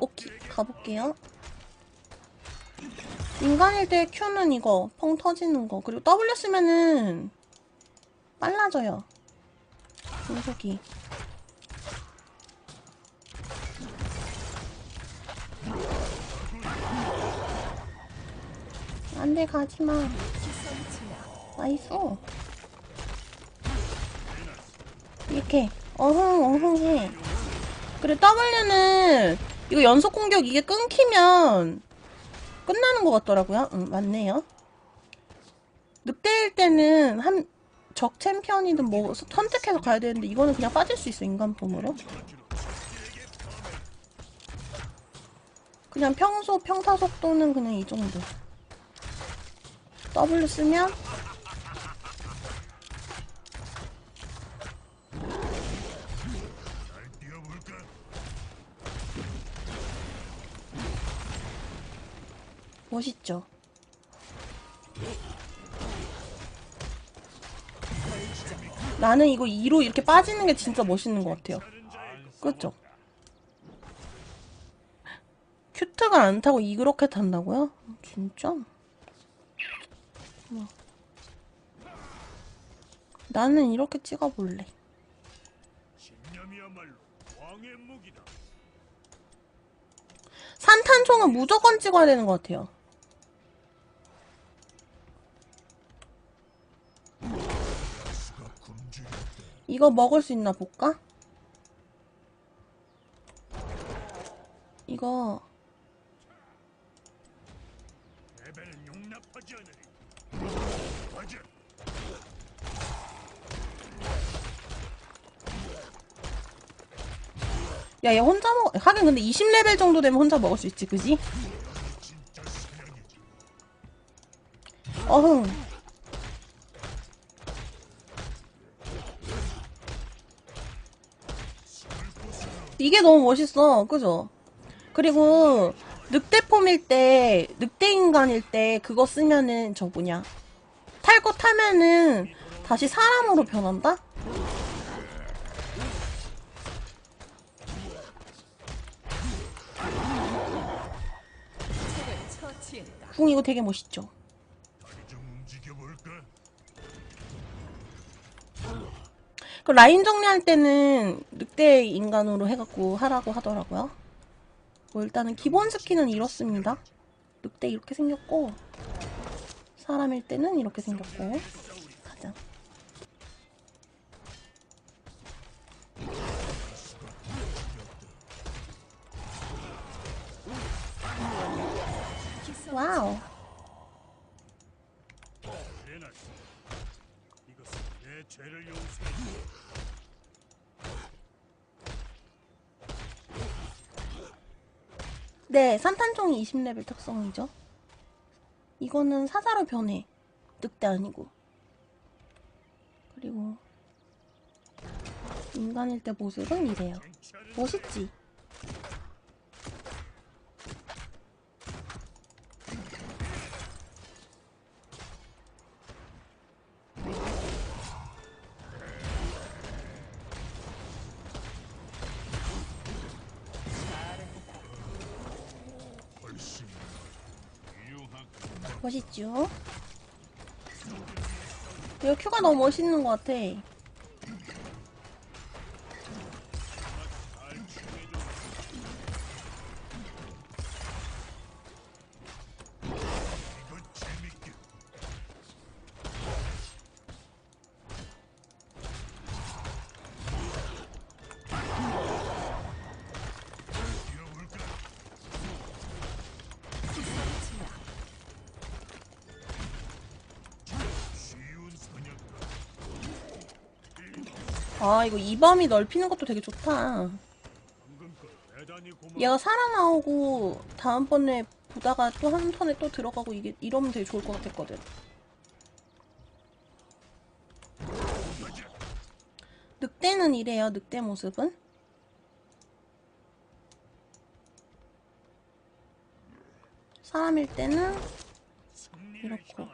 오케이 가볼게요. 인간일 때 Q는 이거 펑 터지는 거 그리고 W 쓰면은 빨라져요. 분속이. 안돼 가지마. 나이스. 이렇게 어흥 어흥해. 그리고 W는 이거 연속 공격 이게 끊기면 끝나는 것 같더라고요. 응, 맞네요. 늑대일 때는 한 적 챔피언이든 뭐 선택해서 가야 되는데 이거는 그냥 빠질 수 있어 인간 폼으로. 그냥 평소 평타 속도는 그냥 이 정도. W 쓰면 멋있죠? 나는 이거 2로 이렇게 빠지는 게 진짜 멋있는 것 같아요. 그렇죠? 큐트가 안 타고 이렇게 탄다고요? 진짜? 뭐. 나는 이렇게 찍어볼래. 산탄총은 무조건 찍어야 되는 것 같아요. 이거 먹을 수 있나 볼까? 이거. 야 얘 혼자 먹 하긴 근데 20레벨 정도 되면 혼자 먹을 수 있지 그지? 어흥 이게 너무 멋있어 그죠? 그리고 늑대 폼일 때 늑대 인간일 때 그거 쓰면은 저 뭐냐 탈 거 타면은 다시 사람으로 변한다? 궁 이거 되게 멋있죠? 그 라인 정리할 때는 늑대 인간으로 해갖고 하라고 하더라고요. 뭐 일단은 기본 스킨은 이렇습니다. 늑대 이렇게 생겼고 사람일 때는 이렇게 생겼고 가자. 와우. 죄를 용서해. 네, 산탄총이 20레벨 특성이죠. 이거는 사자로 변해. 늑대 아니고. 그리고 인간일 때 모습은 이래요. 멋있지? 멋있죠? 이거 큐가 너무 멋있는 것 같아. 아, 이거 이밤이 넓히는 것도 되게 좋다. 얘가 살아나오고 다음번에 보다가 또 한 턴에 또 들어가고 이게 이러면 되게 좋을 것 같았거든. 늑대는 이래요, 늑대 모습은. 사람일 때는 이렇고.